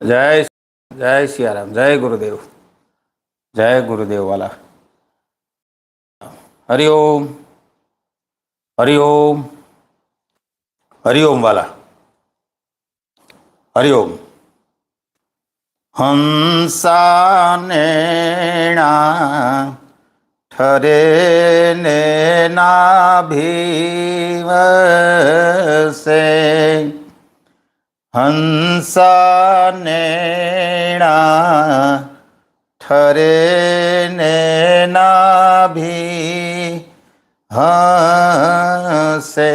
જય જય સિયારામ, જય ગુરુદેવ જય ગુરુદેવ વાલા. હરિઓમ હરિઓમ હરિઓમ વાલા. હરિઓમ હંસાનેણા ઠરે ને નાભીવસે. હંસાનેણા ઠરે ને નાભી હસે.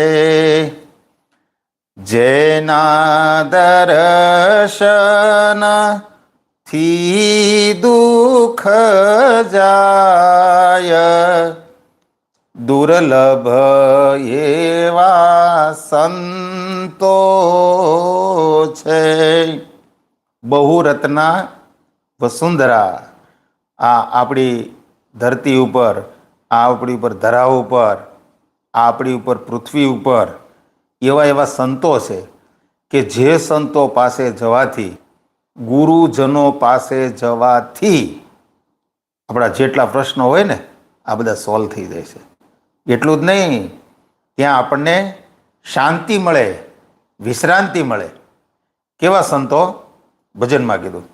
જેના દર્શનથી દુઃખ જાય દુર્લભ એવા સંતો છે. બહુરત્ના વસુંધરા, આ આપણી ધરતી ઉપર, આ આપણી ઉપર ધરા ઉપર, આ આપણી ઉપર પૃથ્વી ઉપર, એવા એવા સંતો છે કે જે સંતો પાસે જવાથી, ગુરુજનો પાસે જવાથી, આપણા જેટલા પ્રશ્નો હોય ને, આ બધા સોલ્વ થઈ જાય છે. એટલું જ નહીં, ત્યાં આપણને શાંતિ મળે. વિશ્રાંતિ મળે. કેવા સંતો? ભજનમાં કીધું.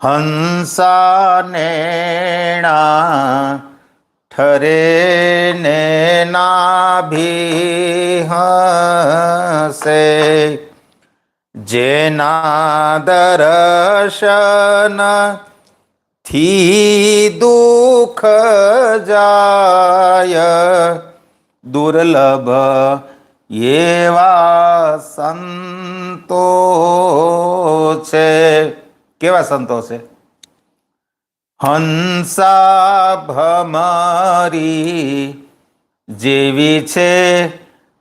હંસાનેણા ઠરે ને નાભી હસે. જેના દર્શનથી દુઃખ જાય, દુર્લભ એવા સંતો છે. કેવા સંતો છે? હંસા ભમરી જેવી છે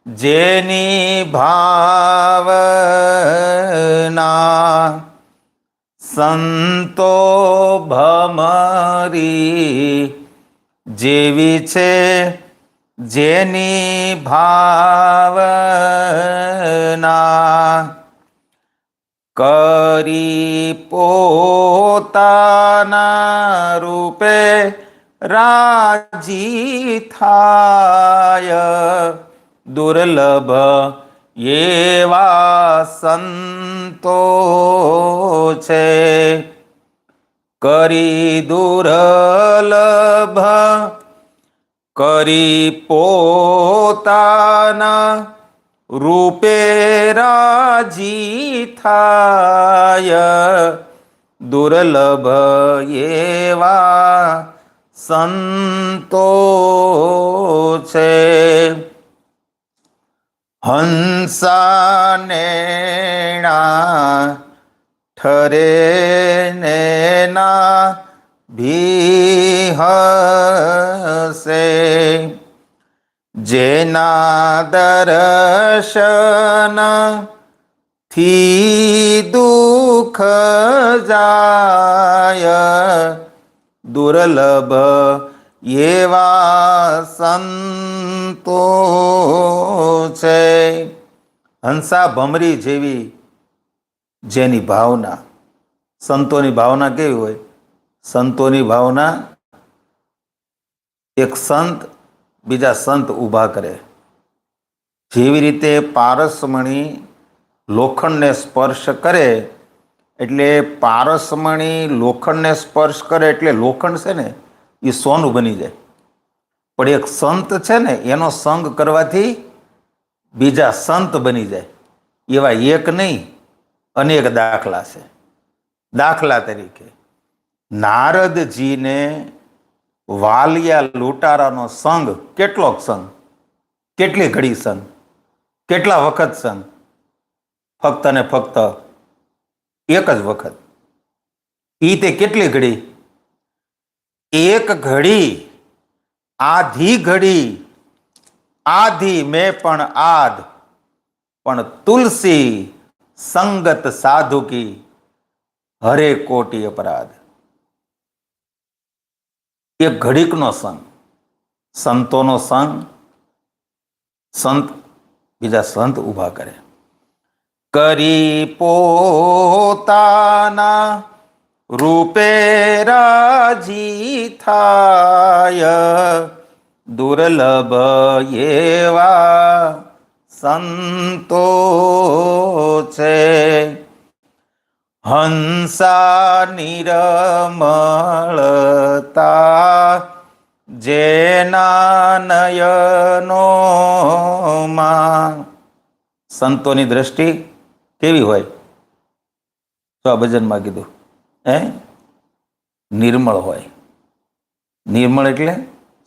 જેની ભાવના. સંતો ભમરી જેવી છે જેની ભાવના કરી પોતાના રૂપે રાજી થાય. દુર્લભ એવા સંતો છે. કરી દુર્લભ કરી પોતાના રૂપે રાજી થાય. દુર્લભ એવા સંતો છે. હંસાનેણા ઠરે ને હસે જેના દર્શનથી દુઃખ જાય, દુર્લભ એવા સંતો છે. હંસા ભમરી જેવી જેની ભાવના, સંતોની ભાવના કેવી હોય? સંતોની ભાવના એક સંત બીજા સંત ઊભા કરે. જેવી રીતે પારસમણી લોખંડને સ્પર્શ કરે એટલે પારસમણી લોખંડને સ્પર્શ કરે એટલે લોખંડ છે ને એ સોનું બની જાય. પણ એક સંત છે ને એનો સંગ કરવાથી બીજા સંત બની જાય. એવા એક નહીં, અનેક દાખલા છે. દાખલા તરીકે નારદજીને વાલિયા લૂંટારાનો સંગ કેટલોક સંગ કેટલી ઘડી સંગ કેટલા વખત સંગ ફક્ત ને ફક્ત એક જ વખત. ઈ તે કેટલી ઘડી? એક ઘડી. આધી ઘડી. આધી મેં પણ આદ પણ તુલસી સંગત સાધુ કી હરે કોટી અપરાધ. એક ઘડીકનો સંગ સંતોનો સંગ સંત બીજા સંત ઊભા કરે. કરી પોતાના રૂપે રાજી થાય. દુર્લભ એવા સંતો છે. હંસા નિરમળતા જેના નયનોમાં સંતોની દ્રષ્ટિ કેવી હોય? તો આ ભજનમાં કીધું, હે? નિર્મળ હોય. નિર્મળ એટલે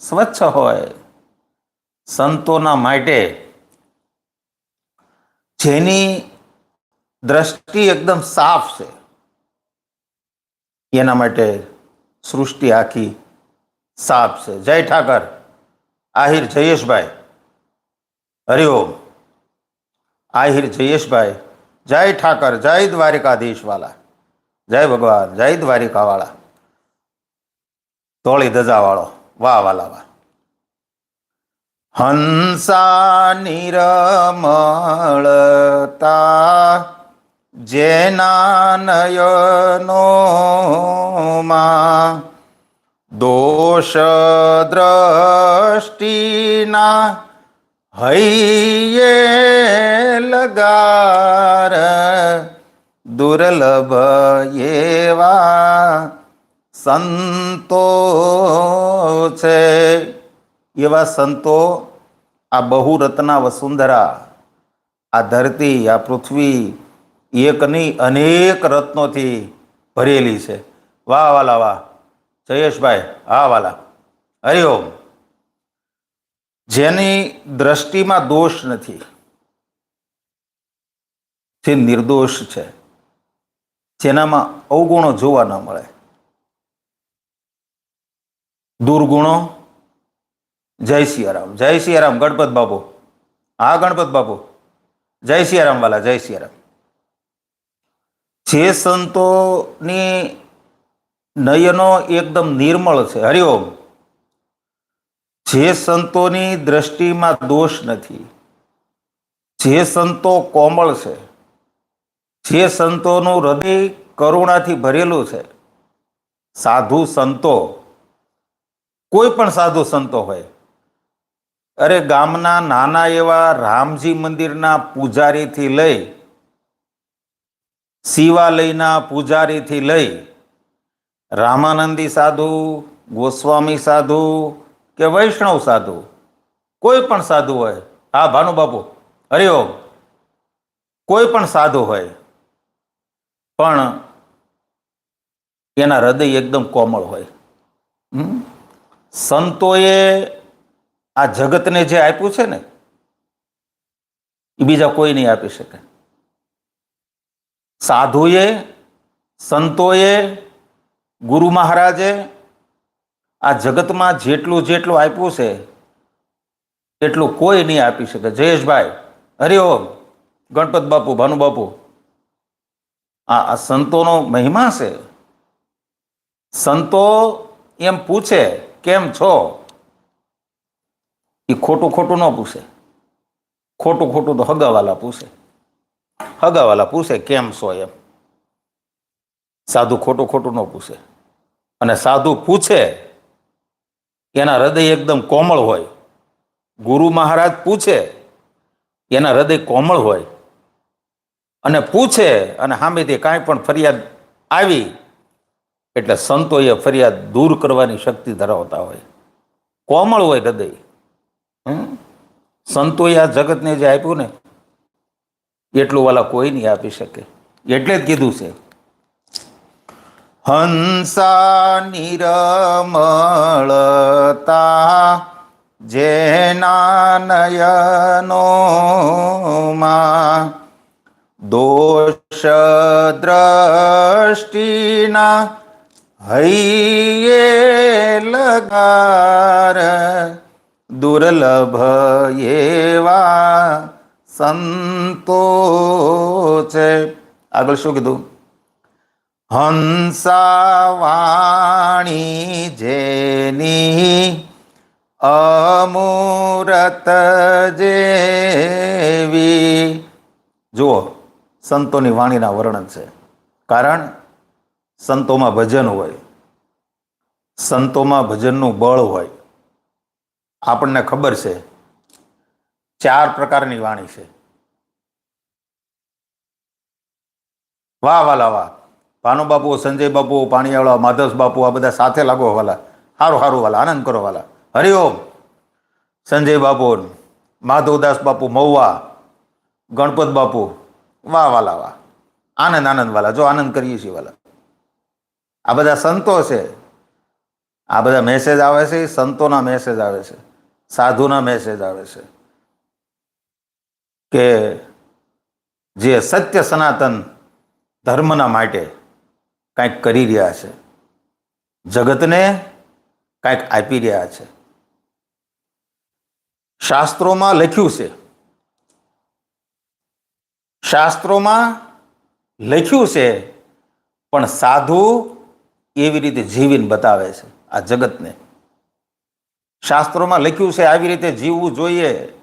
સ્વચ્છ હોય. સંતોના માટે જેની દ્રષ્ટિ એકદમ સાફ છે એના માટે સૃષ્ટિ આખી સાફ છે જય ઠાકર આહિર જયેશભાઈ હરિઓમ આહિર જયેશભાઈ જય ઠાકર જય દ્વારિકાધીશ વાલા જય ભગવાન જય દ્વારિકા વાળા ધોળી ધજા વાળો વાહ વાલા વાહ હંસા નિરમળતા જેના નયનોમાં દોષ દ્રષ્ટિના હૈયે લગાર દુર્લભ એવા સંતો છે. એવા સંતો આ બહુરત્ના વસુંધરા, આ ધરતી, આ પૃથ્વી એક નહીં, અનેક રત્નોથી ભરેલી છે. વાહ વાલા વાહ જયેશભાઈ, હા, વાલા. હરિઓમ જેની દ્રષ્ટિમાં દોષ નથી. જે નિર્દોષ છે. જેનામાં અવગુણો જોવા ન મળે. દુર્ગુણો. જય સિયારામ. જય સિયારામ, ગણપત બાપુ. હા, ગણપત બાપુ. જય સિયારામ, વાલા, જય સિયારામ. જે સંતોની નયનો એકદમ નિર્મળ છે. હરિઓમ. જે સંતોની દ્રષ્ટિમાં દોષ નથી. જે સંતો કોમળ છે. જે સંતોનું હૃદય કરુણાથી ભરેલું છે. સાધુ સંતો. કોઈ પણ સાધુ સંતો હોય. અરે ગામના નાના એવા રામજી મંદિરના પૂજારીથી લઈ શિવાલયના પૂજારીથી લઈ રામાનંદી સાધુ, ગોસ્વામી સાધુ કે વૈષ્ણવ સાધુ, કોઈ પણ સાધુ હોય, હા ભાનુબાપુ હરિઓમ કોઈ પણ સાધુ હોય, પણ એના હૃદય એકદમ કોમળ હોય? સંતોએ આ જગતને જે આપ્યું છે ને, એ બીજા કોઈ નહીં આપી શકે સાધુએ, સંતોએ, ગુરુ મહારાજે આ જગતમાં જેટલું જેટલું આપ્યું છે, એટલું કોઈ નહીં આપી શકે. જયેશભાઈ હરિઓમ ગણપત બાપુ, ભાનુ બાપુ. આ સંતોનો મહિમા છે. સંતો એમ પૂછે, કેમ છો? એ ખોટું ખોટું ન પૂછે. ખોટું ખોટું તો હગાવાલા પૂછે. હગાવાલા પૂછે, કેમ છો એમ? સાધુ ખોટું ખોટું ન પૂછે. અને સાધુ પૂછે, એના હૃદય એકદમ કોમળ હોય. ગુરુ મહારાજ પૂછે, એના હૃદય કોમળ હોય? અને પૂછે, અને સામેથી કાંઈ પણ ફરિયાદ આવી? એટલે સંતોએ ફરિયાદ દૂર કરવાની શક્તિ ધરાવતા હોય. કોમળ હોય હૃદય? સંતોએ આ જગતને જે આપ્યું ને એટલું વાલા કોઈ નહીં આપી શકે. એટલે જ કીધું છે. હંસા નિરમળતા જેના નયનોમાં દોષ દ્રષ્ટિના હૈયે લગાર દુર્લભ એવા સંતો છે. આગળ શું કીધું? હંસાવાણી જેની અમૂરત જેવી. જુઓ, સંતોની વાણીના વર્ણન છે. કારણ, સંતોમાં ભજન હોય. સંતોમાં ભજનનું બળ હોય. આપણને ખબર છે ચાર પ્રકારની વાણી છે. વાહ વાલા વાહ ભાનુ બાપુ, સંજય બાપુ પાણીવાળા માધવસ બાપુ, આ બધા સાથે લાગો વાલા સારું સારું વાલા આનંદ કરો વાલા હરિઓમ. સંજય બાપુ, માધવદાસ બાપુ, મહુવા. ગણપત બાપુ. વાહ વાલા વાહ આનંદ આનંદ, વાલા. જો આનંદ કરીએ છીએ, વાલા. આ બધા સંતો છે. આ બધા મેસેજ આવે છે, સંતોના મેસેજ આવે છે. સાધુના મેસેજ આવે છે. કે જે સત્ય સનાતન ધર્મના માટે કાંઈક કરી રહ્યા છે. જગતને કાંઈક આપી રહ્યા છે. શાસ્ત્રોમાં લખ્યું છે. શાસ્ત્રોમાં લખ્યું છે, પણ સાધુ એવી રીતે જીવીને બતાવે છે આ જગતને. શાસ્ત્રોમાં લખ્યું છે, આવી રીતે જીવવું જોઈએ.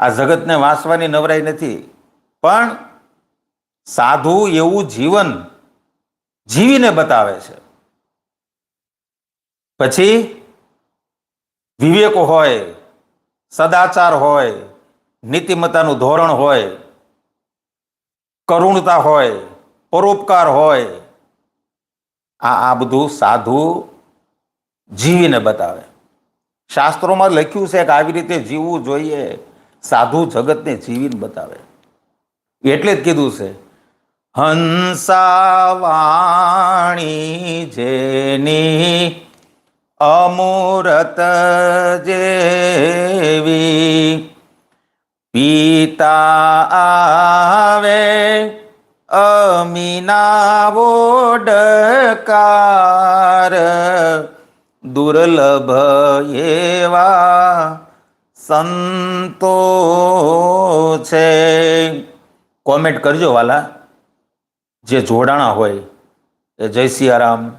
આ જગતને વાંચવાની નવરાઈ નથી. પણ સાધુ એવું જીવન જીવીને બતાવે છે. પછી વિવેક હોય, સદાચાર હોય, નીતિમત્તાનું ધોરણ હોય, કરુણતા હોય, પરોપકાર હોય, આ આ બધું સાધુ જીવીને બતાવે. શાસ્ત્રોમાં લખ્યું છે કે આવી રીતે જીવવું જોઈએ. સાધુ જગતને જીવીને બતાવે. એટલે જ કીધું છે, હંસાવાણી જેની અમૂરત જેવી પિતા આવે અમીના ડકાર દુર્લભ એવા સંતો છે. કોમેન્ટ કરજો વાલા. જે જોડાણા હોય, એ જય સિયારામ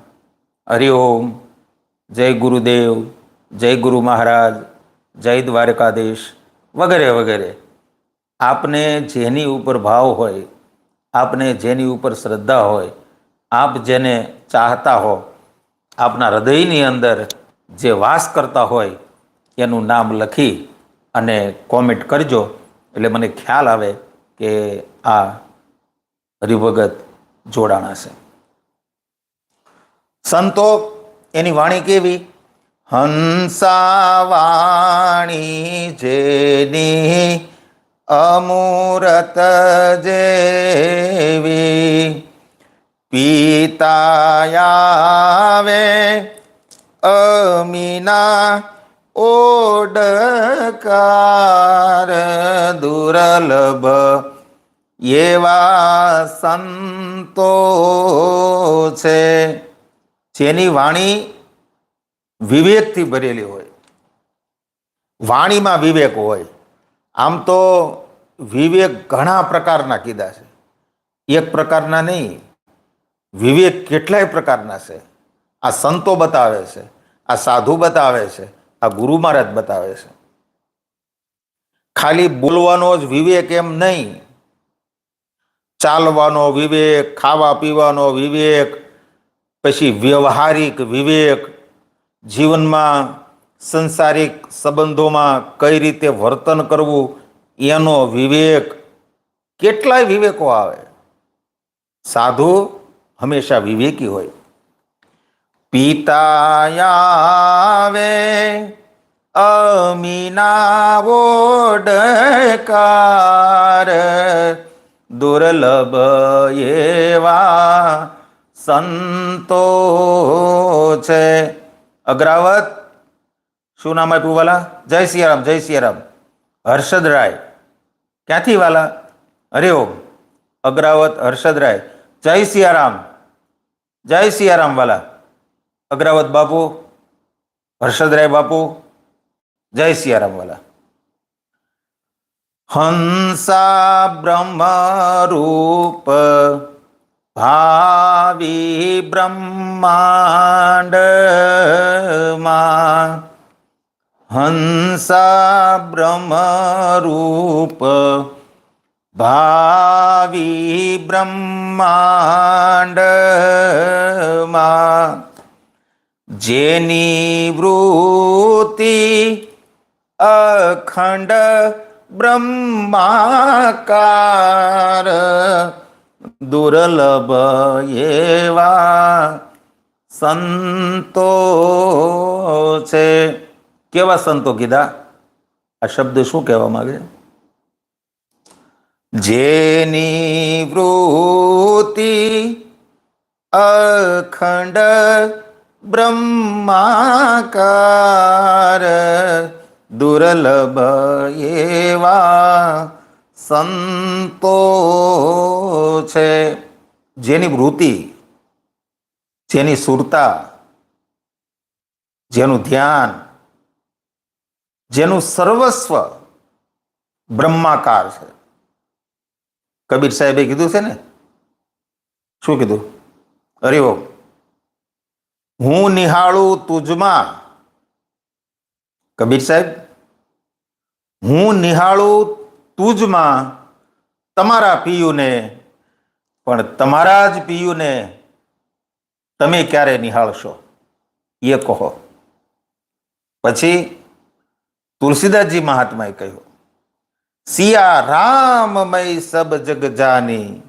હરિઓમ જય ગુરુદેવ, જય ગુરુ મહારાજ, જય દ્વારકાધીશ, વગેરે વગેરે. આપને જેની ઉપર ભાવ હોય, આપને જેની ઉપર શ્રદ્ધા હોય, આપ જેને ચાહતા હો, આપના હૃદયની અંદર જે વાસ કરતા હોય, એનું નામ લખી અને કોમેન્ટ કરજો. એટલે મને ખ્યાલ આવે કે આ હરિભગત જોડાણા છે. સંતો, એની વાણી કેવી? હંસાવાણી જેની અમૂરત જેવી પિતાયાવે અમીના ઓડકાર દુર્લભ એવા સંતો છે. જેની વાણી વિવેકથી ભરેલી હોય. વાણીમાં વિવેક હોય. આમ તો વિવેક ઘણા પ્રકારના કીધા છે. એક પ્રકારના નહીં. વિવેક કેટલાય પ્રકારના છે. આ સંતો બતાવે છે. આ સાધુ બતાવે છે. આ ગુરુ મહારાજ બતાવે છે. ખાલી બોલવાનો જ વિવેક એમ નહીં. ચાલવાનો વિવેક, ખાવા પીવાનો વિવેક, પછી વ્યવહારિક વિવેક, જીવનમાં સંસારિક સંબંધોમાં કઈ રીતે વર્તન કરવું, એનો વિવેક કેટલાય વિવેકો આવે. સાધુ હંમેશા વિવેકી હોય. પિતાયાવે અમીના ઓડકાર દુર્લભ એવા સંતો છે. અગ્રાવત, શું નામ આપ્યું વાલા? જય સિયારામ જય સિયારામ. હર્ષદ રાય ક્યાંથી વાલા? અરે ઓમ. અગ્રાવત હર્ષદ રાય જય સિયારામ. જય સિયારામ વાલા. અગ્રાવત બાપુ હર્ષદ રાય બાપુ, જય સિયારામ વાલા. હંસા બ્રહ્મ રૂપ ભાવિ બ્રહ્માંડમાં. હંસા બ્રહ્મ રૂપ ભાવિ બ્રહ્માંડમાં. જેની વૃત્તિ અખંડ બ્રહ્માકાર, દુર્લભ એવા સંતો છે. કેવા સંતો કીધા? આ શબ્દ શું કહેવા માંગે? જેની વૃત્તિ અખંડ બ્રહ્માકાર દુર્લભ એવા સંતો છે. જેની વૃત્તિ, જેની સુરતા, જેનું ધ્યાન, જેનું સર્વસ્વ બ્રહ્માકાર છે. કબીર સાહેબે કીધું છે ને? શું કીધું? હરિઓમ હું નિહાળું તુજમાં. કબીર સાહેબ, હું નિહાળું તુજમાં તમારા પિયુને, પણ તમારા જ પિયુને તમે ક્યારે નિહાળશો? એ કહો. પછી તુલસીદાસજી મહાત્માએ કહ્યું, સિયા રામમય સબ જગ જાની,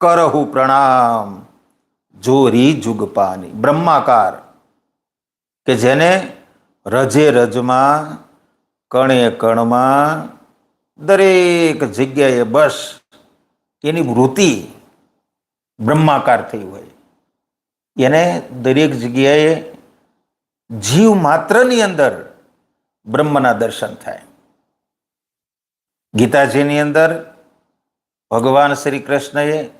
કરહું પ્રણામ. જોરી જુગપાની, બ્રહ્માકાર, કે જેને રજે રજમાં, કણે કણમાં, દરેક જગ્યાએ બસ એની વૃત્તિ બ્રહ્માકાર થઈ હોય. એને દરેક જગ્યાએ જીવ માત્રની અંદર બ્રહ્મના દર્શન થાય. ગીતાજીની અંદર ભગવાન શ્રી કૃષ્ણએ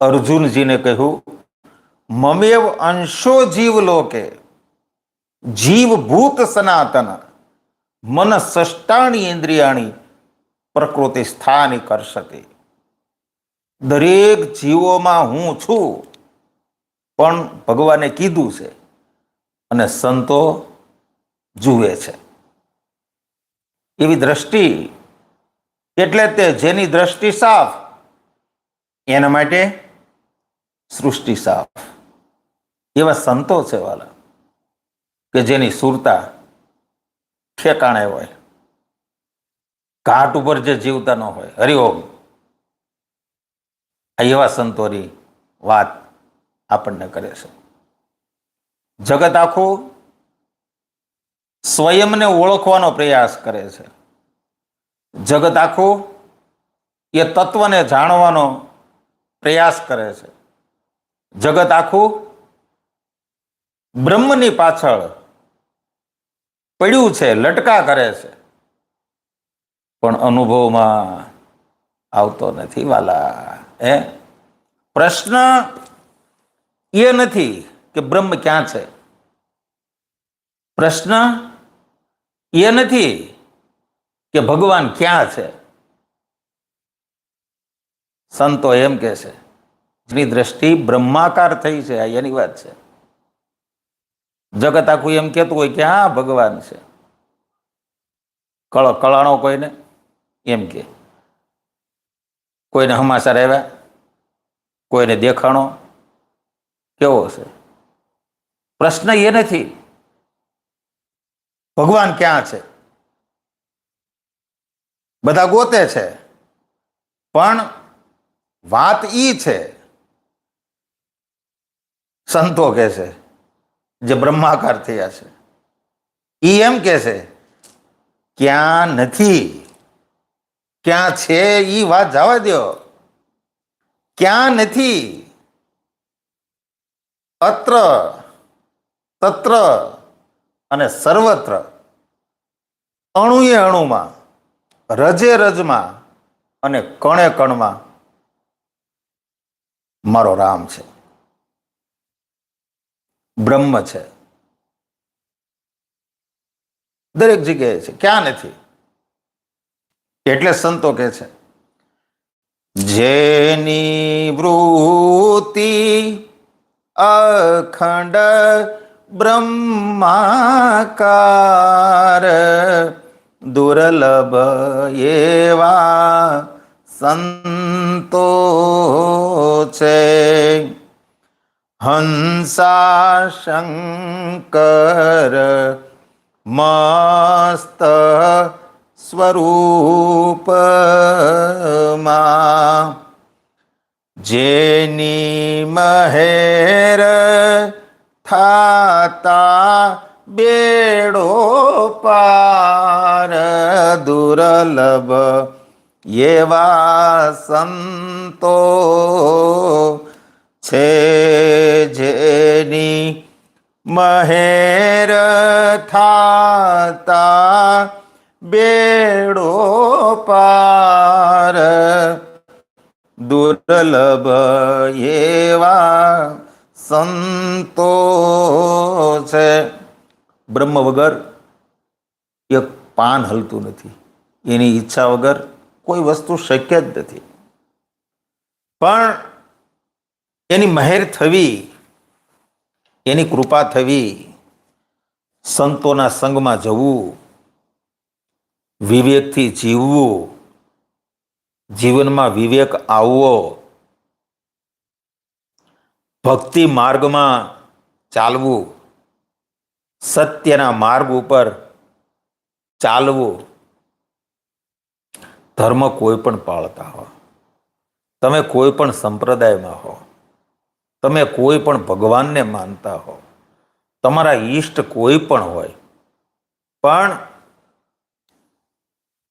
અર્જુનજીને કહ્યું, મમેવ અંશો જીવ લોકે, જીવ ભૂત સનાતન, મન સષ્ટાણી ઇન્દ્રિયાણી પ્રકૃતિ સ્થાની કરશકે દરેક જીવોમાં હું છું, પણ ભગવાને કીધું છે અને સંતો જુએ છે. એવી દ્રષ્ટિ એટલે તે જેની દ્રષ્ટિ સાફ, એના માટે સૃષ્ટિ સાફ. એવા સંતો છે વાલા, કે જેની સુરતા ઠેકાણે હોય. ઘાટ ઉપર જે જીવતા ન હોય. હરિઓમ આ એવા સંતોની વાત આપણને કરે છે. જગત આખું સ્વયંને ઓળખવાનો પ્રયાસ કરે છે. જગત આખું એ તત્વને જાણવાનો પ્રયાસ કરે છે. જગત આખું બ્રહ્મની પાછળ પડ્યું છે, લટકા કરે છે. પણ અનુભવમાં આવતો નથી વાલા. એ પ્રશ્ન એ નથી કે બ્રહ્મ ક્યાં છે. પ્રશ્ન એ નથી કે ભગવાન ક્યાં છે. સંતો એમ કે છે જેની દ્રષ્ટિ બ્રહ્માકાર થઈ છે એની વાત છે. જગત આખું એમ કહેતું હોય કે હા, ભગવાન છે. કળ, કળાણો કોઈને એમ કે. કોઈને હમાસા રહેવા, કોઈને દેખાણો, કેવો છે? પ્રશ્ન એ નથી. ભગવાન ક્યાં છે? બધા ગોતે છે. પણ વાત ઈ છે સંતો કે છે, જે બ્રહ્માકાર થયા છે. એ એમ કે છે, ક્યાં નથી? ક્યાં છે એ વાત જવા દો ક્યાં નથી? અત્ર, તત્ર અને સર્વત્ર. અણુએ અણુમાં, રજે રજમાં અને કણે કણમાં મારો રામ છે. બ્રહ્મ છે. દરેક જગ્યાએ છે. ક્યાં નથી? એટલે સંતો કે છે, જેની વૃત્તિ અખંડ બ્રહ્માકાર, દુર્લભ એવા સંતો છે. હંસા શંકર મસ્ત સ્વરૂપમાં. જેની મહેર થાતા બેડો પાર દુર્લભ એવા સંતો છે જેની મહેર થાતા બેડો પાર દુર્લભ એવા સંતો છે. બ્રહ્મ વગર એક પાન હલતું નથી. એની ઈચ્છા વગર કોઈ વસ્તુ શક્ય જ નથી. પણ એની મહેર થવી, એની કૃપા થવી, સંતોના સંગમાં જવું, વિવેકથી જીવવું, જીવનમાં વિવેક આવવો, ભક્તિ માર્ગમાં ચાલવું, સત્યના માર્ગ ઉપર ચાલવું, ધર્મ કોઈ પણ પાળતા હો. તમે કોઈ પણ સંપ્રદાયમાં હો. તમે કોઈ પણ ભગવાનને માનતા હો, તમારા ઈષ્ટ કોઈ પણ હોય, પણ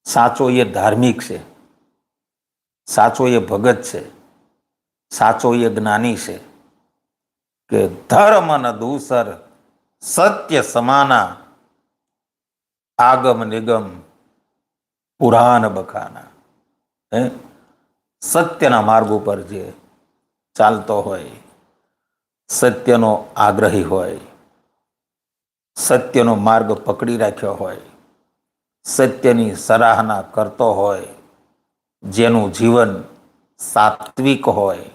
સાચો એ ધાર્મિક છે, સાચો એ ભગત છે, સાચો એ જ્ઞાની છે, કે ધર્મન દુસર સત્ય સમાના આગમ નિગમ પુરાણ બખાના. હે? સત્યના માર્ગ ઉપર જે ચાલતો હોય સત્યનો આગ્રહી હોય, સત્યનો માર્ગ પકડી રાખ્યો હોય, સત્યની સરાહના કરતો હોય, જેનું જીવન સાત્વિક હોય,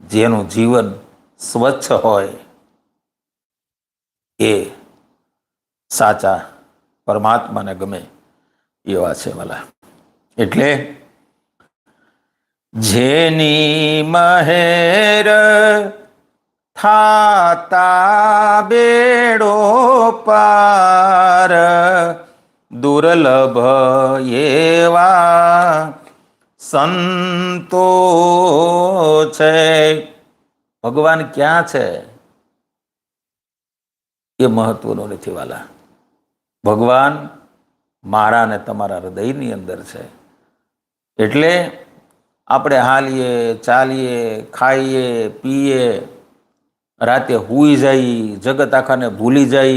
જેનું જીવન સ્વચ્છ હોય, એ સાચા પરમાત્માને ગમે એવા છે વાલા એટલે જેની મહેર થાતા બેડો પાર, દુર્લભ એવા સંતો છે. ભગવાન ક્યાં છે? એ મહત્વનું નથી વાલા. ભગવાન મારા ને તમારા હૃદયની અંદર છે. એટલે આપણે હાલીએ, ચાલીએ, ખાઈએ, પીએ રાતે હુઈ જાય, જગત આખાને ભૂલી જાય.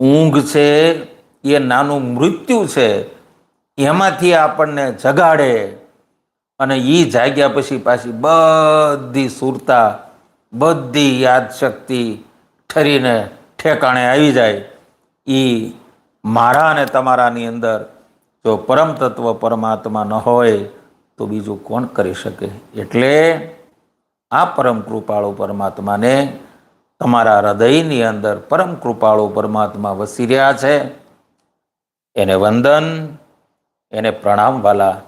ઊંઘ છે, એ નાનું મૃત્યુ છે, એમાંથી આપણને જગાડે. અને એ જાગ્યા પછી પાછી બધી સુરતા, બધી યાદશક્તિ ઠરીને ઠેકાણે આવી જાય. એ મારા અને તમારાની અંદર જો પરમ તત્વ પરમાત્મા ન હોય, તો બીજું કોણ કરી શકે? એટલે આ પરમ કૃપાળુ પરમાત્માને તમારા હૃદયની અંદર પરમ કૃપાળુ પરમાત્મા વસી રહ્યા છે. એને વંદન, એને પ્રણામ વાલા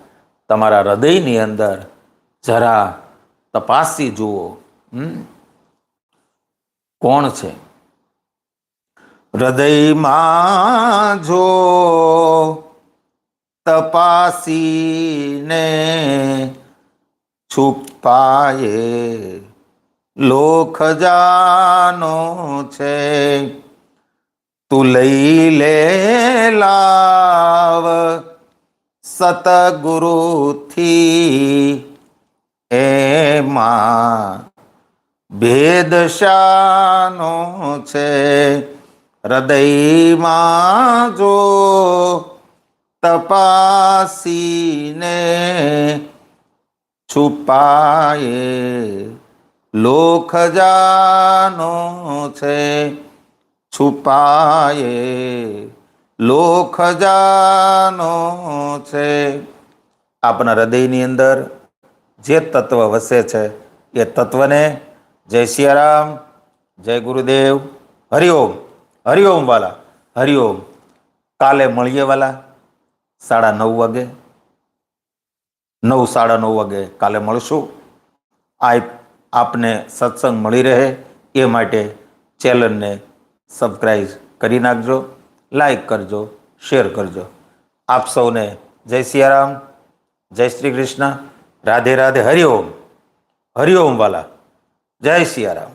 તમારા હૃદયની અંદર જરા તપાસી જુઓ? કોણ છે? હૃદયમાં જો તપાસીને છુપાયે. લોક જાનો છે. તું લઈ લે લાવ સતગુરુથી. એમાં ભેદ શાનો છે. હૃદયમાં જો તપાસીને છુપાયે. લોખજાનો છે. છુપાયે. લોખજાનો છે. આપણા હૃદયની અંદર જે તત્વ વસે છે, એ તત્વને જય સિયારામ, જય ગુરુદેવ, હરિઓમ હરિઓમ વાલા હરિઓમ. કાલે મળીએ વાલા સાડા નવ વાગે. નવ, સાડા નવ વાગે કાલે મળશું. આ આપને સત્સંગ મળી રહે એ માટે ચેનલને સબસ્ક્રાઈબ કરી નાખજો લાઈક કરજો શેર કરજો. આપ સૌને જય સિયારામ, જય શ્રી કૃષ્ણ, રાધે રાધે હરિઓમ હરિઓમ વાલા, જય સિયારામ.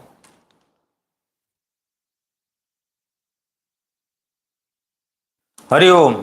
હરિઓમ